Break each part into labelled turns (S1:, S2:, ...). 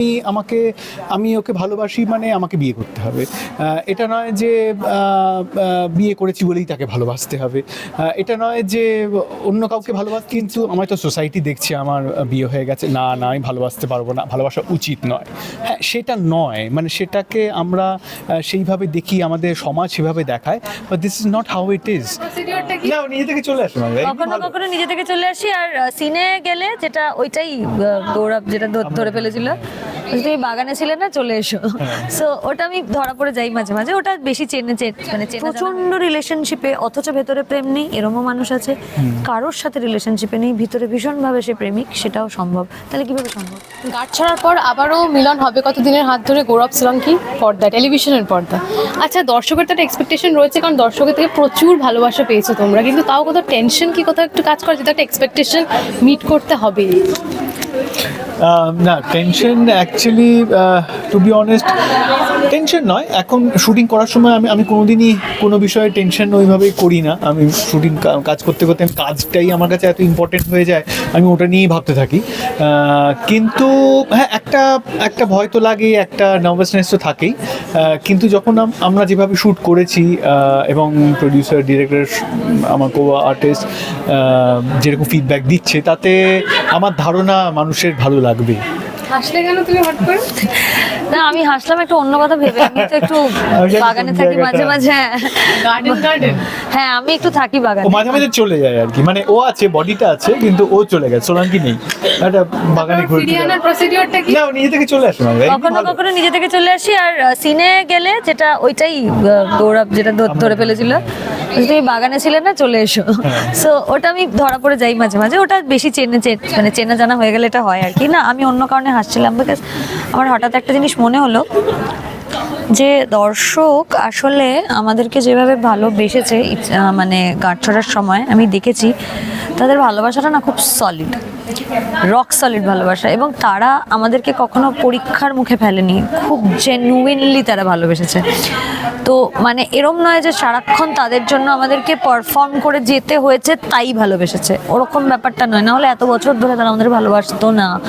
S1: আমি আমাকে আমি ওকে ভালোবাসি মানে আমাকে বিয়ে করতে হবে। এটা নয় যে বিয়ে করেছি বলেই তাকে ভালোবাসতে হবে। এটা নয় যে অন্য কাউকে ভালোবাস কিন্তু আমার তো সোসাইটি দেখছে আমার বিয়ে হয়ে গেছে। না না আমি ভালোবাসতে পারব না ভালোবাসা উচিত নয়। হ্যাঁ সেটা নয় মানে সেটাকে আমরা সেইভাবে দেখি আমাদের সমাজ সেভাবে দেখায় but this is not how it is না নিজে থেকে চলে আসুন
S2: কখনো কখনো নিজে থেকে চলে আসি আর সিনে গেলে যেটা ওইটাই গৌরব যেটা ধরে ফেলেছিল। তুমি বাগানে ছিলে না চলে এসো। সো ওটা আমি ধরা পড়ে যাই মাঝে মাঝে। ওটা বেশি চেনে চে- মানে প্রচণ্ড রিলেশনশিপে অথচ ভেতরে প্রেম নেই এরমও মানুষ আছে। কারোর সাথে রিলেশনশিপে নেই ভিতরে ভীষণভাবে সে প্রেমিক সেটাও সম্ভব। তাহলে কীভাবে সম্ভব?
S3: গার্ড ছাড়ার পর আবারও মিলন হবে কতদিনের হাত ধরে? গৌরব সোলাঙ্কি পর্দা টেলিভিশনের পর্দা। আচ্ছা দর্শকের তো একটা এক্সপেকটেশন রয়েছে কারণ দর্শকের থেকে প্রচুর ভালোবাসা পেয়েছ তোমরা। কিন্তু তাও কোথাও টেনশন কি কোথাও একটু কাজ করে যেটা একটা এক্সপেকটেশন মিট করতে হবে
S1: না tension actually to be honest tension নয়। এখন শুটিং করার সময় আমি আমি কোনোদিনই কোনো বিষয়ে টেনশন ওইভাবেই করি না। আমি শুটিং কাজ করতে করতে আমি কাজটাই আমার কাছে এত ইম্পর্টেন্ট হয়ে যায়, আমি ওটা নিয়েই ভাবতে থাকি। কিন্তু হ্যাঁ একটা একটা ভয় তো লাগে একটা নার্ভাসনেস তো থাকেই। কিন্তু যখন আমরা যেভাবে শ্যুট করেছি এবং প্রডিউসার ডিরেক্টর আমার কো আর্টিস্ট যেরকম ফিডব্যাক দিচ্ছে, তাতে আমার ধারণা মানুষের ভালো লাগবে।
S3: হাসলে কেন তুমি হট করে?
S2: না আমি হাসলাম একটু অন্য কথা ভেবে। আমি তো একটু বাগানে থাকি মাঝে মাঝে।
S3: গার্ডেন গার্ডেন
S2: হ্যাঁ আমি একটু থাকি
S1: ও
S2: বাগানে
S1: মাঝে মাঝে চলে যায় আর কি। মানে ও আছে বডিটা আছে কিন্তু ও চলে গেছে সোলাঙ্কি নেই। একটা বাগানে ঘুরতে
S3: ফিরিয়ে আনার প্রসিডিওরটা কি?
S1: না নিজে থেকে চলে আসে মানে
S2: কখনো কখনো নিজে থেকে চলে আসি আর সিনে গেলে যেটা ওইটাই গৌরব যেটা ধরে ফেলেছিল। তুমি বাগানে ছিলে না চলে এসো। সো ওটা আমি ধরা পড়ে যাই মাঝে মাঝে। ওটা বেশি চেনে মানে চেনা জানা হয়ে গেলে এটা হয় আর কি। না আমি অন্য কারণে হাসছিলাম বিকজ আমার হঠাৎ একটা জিনিস মনে হলো যে দর্শক আসলে আমাদেরকে যেভাবে ভালোবেসেছে মানে গাঁট ছড়ার সময় আমি দেখেছি তাদের ভালোবাসাটা না খুব সলিড রক সলিড ভালোবাসা। এবং তারা আমাদেরকে কখনো পরীক্ষার মুখে ফেলেনি খুব জেনুইনলি তারা ভালোবেসেছে। তো মানে এরম নয় যে সারাক্ষণ তাদের জন্য আমাদেরকে পারফর্ম করে যেতে হয়েছে, তাই ভালোবেসেছে। ওরকম ব্যাপারটা নয়। না হলে এত বছর ধরে তারা আমাদের ভালোবাসতো না।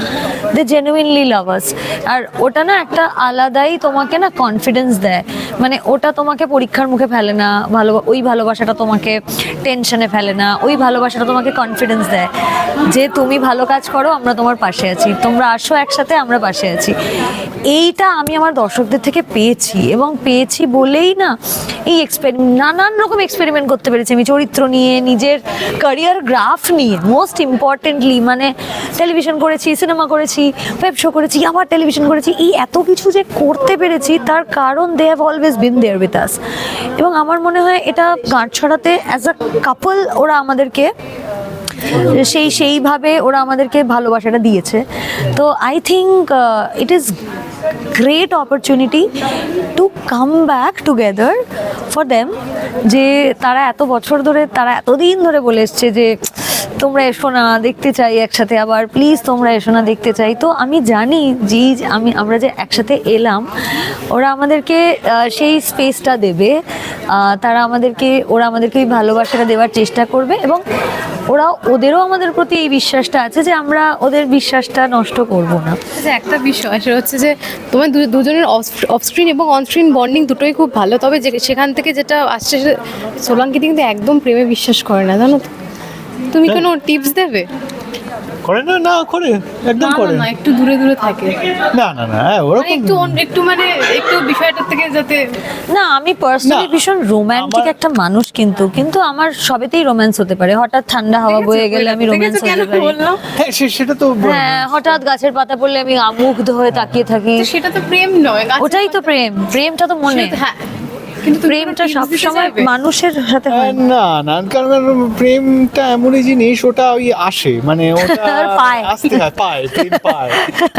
S2: দে জেনুইনলি লাভার্স আর ওটা না একটা আলাদাই তোমাকে না কনফিডেন্স দেয়। মানে ওটা তোমাকে পরীক্ষার মুখে ফেলে না। ভালো, ওই ভালোবাসাটা তোমাকে টেনশনে ফেলে না। ওই ভালোবাসাটা তোমাকে কনফিডেন্স দেয়। যে তুমি ভালো কাজ করো, আমরা তোমার পাশে আছি। তোমরা আসো একসাথে, আমরা পাশে আছি। এইটা আমি আমার দর্শকদের থেকে পেয়েছি। এবং পেয়েছি বলেই না এই এক্সপেরিমেন্ট নানান রকম এক্সপেরিমেন্ট করতে পেরেছি আমি। চরিত্র নিয়ে, নিজের ক্যারিয়ার গ্রাফ নিয়ে মোস্ট ইম্পর্টেন্টলি মানে টেলিভিশন করেছি সিনেমা করেছি ওয়েব শো করেছি, আবার টেলিভিশন করেছি। এই এত কিছু যে করতে পেরেছি, তার কারণ they have always been there with us এবং আমার মনে হয় এটা গাঁট ছড়াতে অ্যাজ আ কাপল ওরা আমাদেরকে সেই সেইভাবে ওরা আমাদেরকে ভালোবাসাটা দিয়েছে। তো I think it is great opportunity to come back together for them যে তারা এত বছর ধরে, তারা এতদিন ধরে বলে এসছে যে তোমরা এসো না, দেখতে চাই একসাথে আবার। প্লিজ তোমরা এসো না, দেখতে চাই। তো আমি জানি যে আমি, আমরা যে একসাথে এলাম, ওরা আমাদেরকে সেই স্পেসটা দেবে। তারা আমাদেরকে, ওরা আমাদেরকে এই ভালোবাসাটা দেওয়ার চেষ্টা করবে এবং ওরা, ওদেরও আমাদের প্রতি এই বিশ্বাসটা আছে যে আমরা ওদের বিশ্বাসটা নষ্ট করব না।
S3: আচ্ছা একটা বিষয় সেটা হচ্ছে যে তোমার দুজনের অফস্ক্রিন এবং অনস্ক্রিন বন্ডিং দুটোই খুব ভালো। তবে যে- সেখান থেকে যেটা আসছে সোলাঙ্কি কিন্তু একদম প্রেমে বিশ্বাস করে না, জানো? তুমি কোনো টিপস দেবে?
S1: করে না না করে। একদম
S3: না,
S1: করে।
S3: না, একটু দূরে দূরে থাকে।
S1: না না না হ্যাঁ,
S3: মানে
S1: ওরকম
S3: একটু একটু মানে একটু বিষয়টার থেকে যাতে
S2: না আমি পার্সোনালি ভীষণ রোম্যান্টিক একটা মানুষ কিন্তু কিন্তু আমার সবেতেই রোম্যান্স হতে পারে। হঠাৎ ঠান্ডা হাওয়া বয়ে গেলে আমি রোম্যান্স হতে পারি।
S1: হ্যাঁ সেটা তো
S2: হ্যাঁ হঠাৎ গাছের পাতা পড়লে আমি মুগ্ধ হয়ে তাকিয়ে থাকি।
S3: সেটা তো প্রেম নয়
S2: ওটাই তো প্রেম। প্রেমটা তো মনে।
S3: হ্যাঁ কিন্তু
S2: প্রেমটা সবসময় মানুষের সাথে হয় না।
S1: না না কারণ প্রেমটা এমনই জিনিস ওটা ওই আসে মানে ওটা
S2: পায়।
S1: আসতে হয় পায় প্রেম পায়।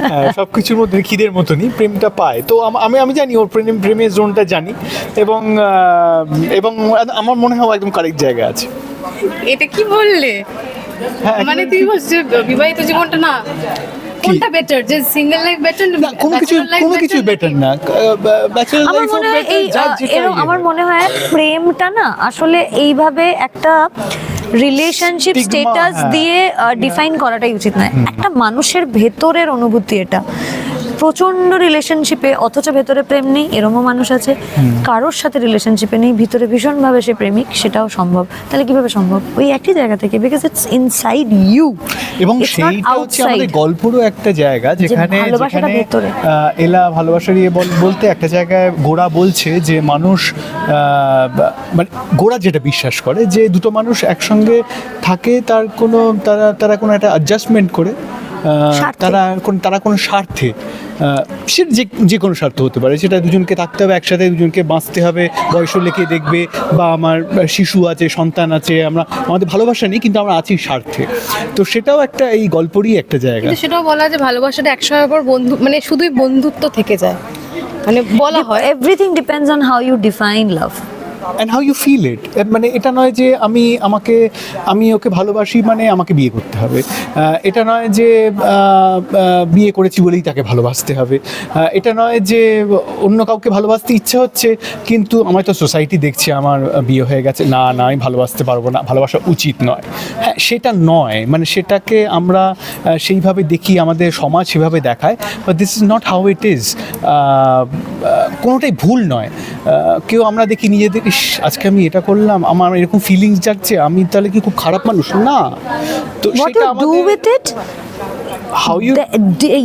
S1: হ্যাঁ, সবকিছুর মধ্যে খিদের মতনই প্রেমটা পায়। তো আমি আমি জানি ওর প্রেম প্রেমের জোনটা জানি এবং এবং আমার মনে হয় একদম কারেক্ট জায়গা আছে।
S3: এটা কি বললে?
S1: হ্যাঁ
S3: মানে তুমি বলছো যে বিবাহিত জীবনটা না কোনটা বেটার যে সিঙ্গেল লাইফ বেটার
S1: না কোনো কিছু কোনো কিছু বেটার না। ব্যাচেলার
S2: আমার
S1: লাইফ
S2: মনে হয় এই আমার মনে হয় প্রেমটা না আসলে এইভাবে একটা রিলেশনশিপ স্টেটাস
S1: হ্যাঁ।
S2: দিয়ে ডিফাইন করাটাই উচিত নয়। একটা মানুষের ভেতরের অনুভূতি এটা। প্রচণ্ড রিলেশনশিপে অথচ ভেতরে প্রেম নেই এরমও মানুষ আছে। কারোর সাথে রিলেশনশিপে নেই ভিতরে ভীষণভাবে সে প্রেমিক সেটাও সম্ভব। তাহলে কীভাবে সম্ভব? ওই একই জায়গা থেকে বিকজ ইটস ইনসাইড ইউ
S1: এবং সেইটা হচ্ছে আমাদের গল্পেরও একটা জায়গা যেখানে যেখানে
S2: ভেতরে।
S1: এলা ভালোবাসার ইয়ে বল- বলতে একটা জায়গায় গোড়া বলছে যে মানুষ আহ, মানে গোড়া যেটা বিশ্বাস করে যে দুটো মানুষ একসঙ্গে থাকে তার কোনো তারা তারা কোনো একটা অ্যাডজাস্টমেন্ট করে। তারা কোন তারা কোনো স্বার্থে। সে যে যে কোনো স্বার্থ হতে পারে। সেটা দুজনকে থাকতে হবে একসাথে দুজনকে বাঁচতে হবে বয়স লেখে দেখবে বা আমার শিশু আছে সন্তান আছে আমরা আমাদের ভালোবাসা নেই কিন্তু আমরা আছি স্বার্থে। তো সেটাও একটা এই গল্পরই একটা জায়গা।
S3: কিন্তু সেটাও বলা হয় যে ভালোবাসাটা একসময় পর বন্ধু মানে শুধুই বন্ধুত্ব থেকে যায়। মানে বলা হয়।
S2: Everything depends on how you define love
S1: and how you feel it মানে এটা নয় যে আমি আমাকে, আমি ওকে ভালোবাসি মানে আমাকে বিয়ে করতে হবে। এটা নয় যে বিয়ে করেছি বলেই তাকে ভালোবাসতে হবে। এটা নয় যে অন্য কাউকে ভালোবাসতে ইচ্ছে হচ্ছে, কিন্তু আমার তো সোসাইটি দেখছে আমার বিয়ে হয়ে গেছে। না না, আমি ভালোবাসতে পারব না, ভালোবাসা উচিত নয়। হ্যাঁ সেটা নয়। মানে সেটাকে আমরা সেইভাবে দেখি, আমাদের সমাজ সেভাবে দেখায় but this is not how it is কোনোটাই ভুল নয়। কেউ আমরা দেখি নিজেদের ইস আজকে আমি এটা করলাম আমার এরকম ফিলিংস যাচ্ছে আমি তাহলে কি খুব খারাপ মানুষ? না। তো সেটা
S2: it
S1: how you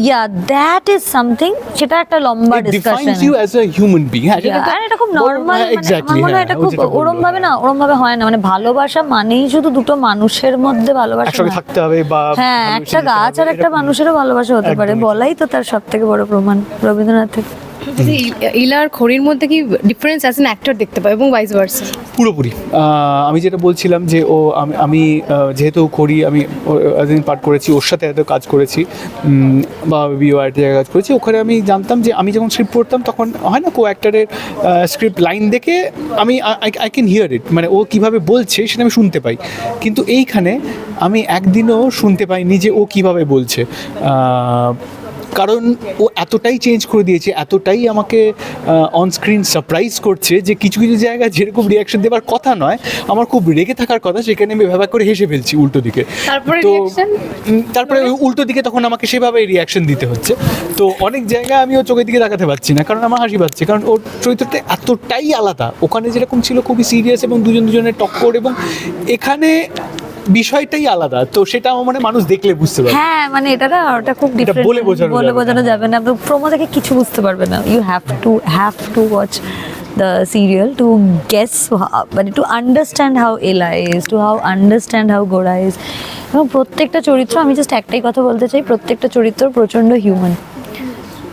S2: yeah that is something সেটা একটা লম্বা discussion
S1: defines you as a human being হ্যাঁ
S2: আর এটা খুব নর্মাল
S1: হ্যাঁ, exactly,
S2: মনে হয়
S1: হ্যাঁ,
S2: এটা
S1: ও
S2: খুব ওরম ভাবে না ওরম ভাবে হয় না মানে ভালোবাসা মানেই শুধু দুটো মানুষের মধ্যে ভালোবাসা নয়।
S1: থাকতে হবে বা
S2: হ্যাঁ একটা গাছ আর একটা মানুষেরও ভালোবাসা হতে পারে বলাই তো তার সব থেকে বড় প্রমাণ রবীন্দ্রনাথের।
S3: যে ইলা খড়ির মধ্যে কি ডিফারেন্স অ্যাজ অ্যান অ্যাক্টর দেখতে পাই এবং ভাইস ভার্সা
S1: পুরোপুরি। আমি যেটা বলছিলাম যে ও, আমি যেহেতু খড়ি, আমি এতদিন পাঠ করেছি, ওর সাথে এত কাজ করেছি বা বিও আর্ট জায়গায় কাজ করেছি, ওখানে আমি জানতাম যে আমি যখন স্ক্রিপ্ট পড়তাম তখন হয় না কো অ্যাক্টারের স্ক্রিপ্ট লাইন দেখে আমি আই ক্যান হিয়ার ইট মানে ও কীভাবে বলছে সেটা আমি শুনতে পাই। কিন্তু এইখানে আমি একদিনও শুনতে পাইনি যে ও কীভাবে বলছে। কারণ ও এতটাই চেঞ্জ করে দিয়েছে এতটাই আমাকে অনস্ক্রিন সারপ্রাইজ করছে যে কিছু কিছু জায়গায় যেরকম রিয়াকশন দেওয়ার কথা নয় আমার খুব রেগে থাকার কথা সেখানে আমি ভেবা করে হেসে ফেলছি উল্টো দিকে। তো তারপরে ওই উল্টো দিকে তখন আমাকে সেভাবে রিয়াকশন দিতে হচ্ছে। তো অনেক জায়গায় আমি ও চোখের দিকে তাকাতে পারছি না কারণ আমার হাসি পাচ্ছে কারণ ওর চরিত্রটা এতটাই আলাদা। ওখানে যেরকম ছিল খুবই সিরিয়াস এবং দুজন দুজনের টক্কর এবং এখানে বিষয়টাই আলাদা। তো সেটা আমার মানে মানুষ দেখলে বুঝতে পারবে।
S2: হ্যাঁ মানে এটা না ওটা খুব ডিফারেন্ট
S1: বলে বোঝানো
S2: বলে
S1: যাবে না।
S2: বোঝানো যাবে না। আপনি প্রোমো দেখে কিছু বুঝতে পারবে না। You have to have to watch the serial to guess মানে to understand how Ela is to how understand how Gora is এবং প্রত্যেকটা চরিত্র আমি জাস্ট একটাই কথা বলতে চাই প্রত্যেকটা চরিত্র প্রচণ্ড হিউম্যান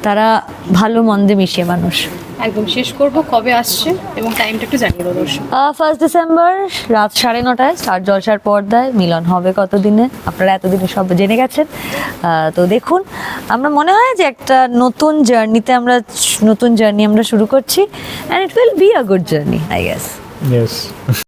S2: তারা ভালো মন্দে মিশিয়ে মানুষ।
S3: একদম শেষ করব কবে আসছে এবং টাইমটা একটু জানিয়ে দাও দর্শক
S2: ফার্স্ট ডিসেম্বর রাত সাড়ে নটায় স্টার জলসার পর্দায় মিলন হবে কতদিনে? আপনারা এতদিনে সব জেনে গেছেন। তো দেখুন আমরা মনে হয় যে একটা নতুন জার্নিতে আমরা নতুন জার্নি আমরা শুরু করছি and it will be a good journey I guess
S1: Yes.